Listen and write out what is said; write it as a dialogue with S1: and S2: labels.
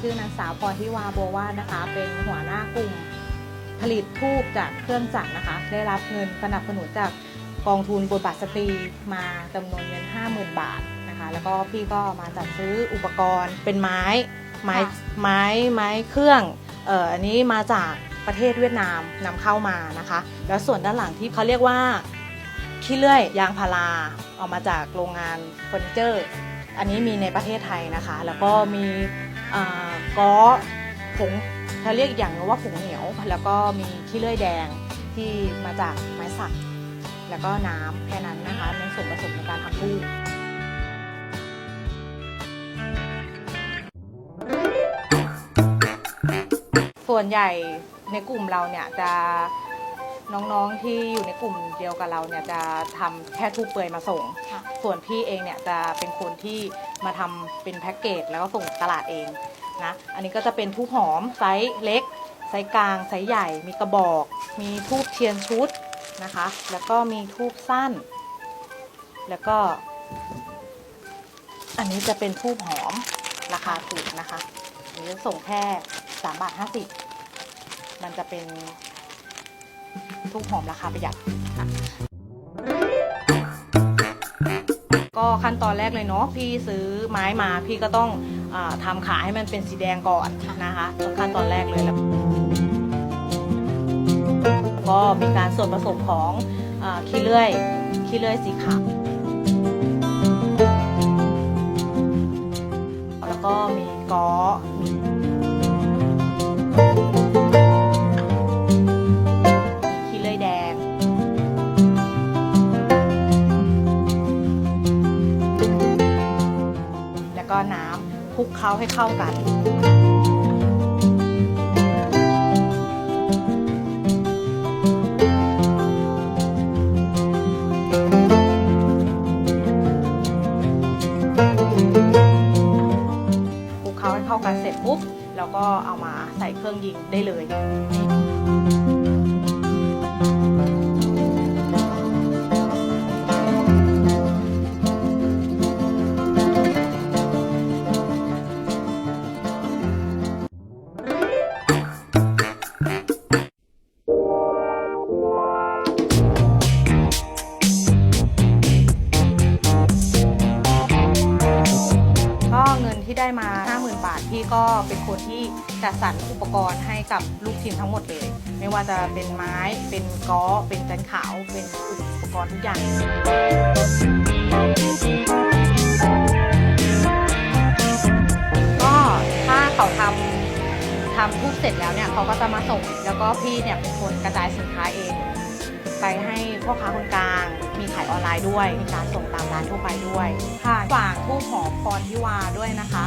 S1: ชื่อนางสาวพรทิวาบัววาดนะคะ เป็นหัวหน้ากลุ่มผลิตทูบจากเครื่องจักรนะคะ ได้รับเงินสนับสนุนจากกองทุนบทบาทสตรีมาจำนวนเงิน 50,000 บาทนะคะ แล้วก็พี่ก็มาจัดซื้ออุปกรณ์เป็นไม้ไม้
S2: ค่ะ
S1: ไม้ไม้เครื่องเอ่ออันนี้มาจากประเทศเวียดนามนำเข้ามานะคะ แล้วส่วนด้านหลังที่เขาเรียกว่าขี้เลื่อยยางพาราออกมาจากโรงงานเฟอร์นิเจอร์ อันนี้มีในประเทศไทยนะคะ แล้วก็มีอ่า ก้อผงเขาเรียกอีกอย่างว่าผงเหนียว แล้วก็มีขี้เลื่อยแดงที่มาจากไม้สัก แล้วก็น้ำแค่นั้นนะคะในส่วนผสมในการทำทูบส่วนใหญ่ในกลุ่มเราเนี่ยจะ น้องๆที่อยู่ในกลุ่มเดียวกับเราเนี่ยจะทำแค่ทูบเปลือยมาส่ง
S2: ค่ะ
S1: ส่วนพี่เองเนี่ยจะเป็นคนที่มาทำเป็นแพ็กเกจแล้วก็ส่งตลาดเองนะ อันนี้ก็จะเป็นทูบหอมไซส์เล็ก ไซส์กลาง ไซส์ใหญ่ มีกระบอก มีทูบเทียนชุดนะคะ แล้วก็มีทูบสั้น แล้วก็ อันนี้จะเป็นทูบหอมราคาถูกนะคะอันนี้ส่งแค่3บาท50 มันจะเป็น ทุกหอมราคาประหยัดค่ะก็ขั้นตอนแรกเลยเนาะพี่ซื้อไม้มาพี่ก็ต้องอาทำขาให้มันเป็นสีแดงก่อนนะคะขั้นตอนแรกเลยแล้วก็มีการส่วนผสมของอขี้เลื่อยขี้เลื่อยสีขาวแล้วก็มีกอมี ลุกเคล้าให้เข้ากัน คลุกเคล้าให้เข้ากันเสร็จปุ๊บ แล้วก็เอามาใส่เครื่องยิงได้เลย ที่ได้มา 50,000 บาทพี่ก็เป็นคนที่จัดสรรอุปกรณ์ให้กับลูกทีมทั้งหมดเลย ไม่ว่าจะเป็นไม้ เป็นก้อเป็นจันขาว เป็นอุปกรณ์ทุกอย่างก็ถ้าเขาทำทำทุกเสร็จแล้วเนี่ยเขาก็จะมาส่ง แล้วก็พี่เนี่ยเป็นคนกระจายสินค้าเอง ไปให้พ่อค้าคนกลาง มีขายออนไลน์ด้วยมีการส่งตามร้านทั่วไปด้วยค่ะฝากทูบหอมพรทิวาด้วยนะคะ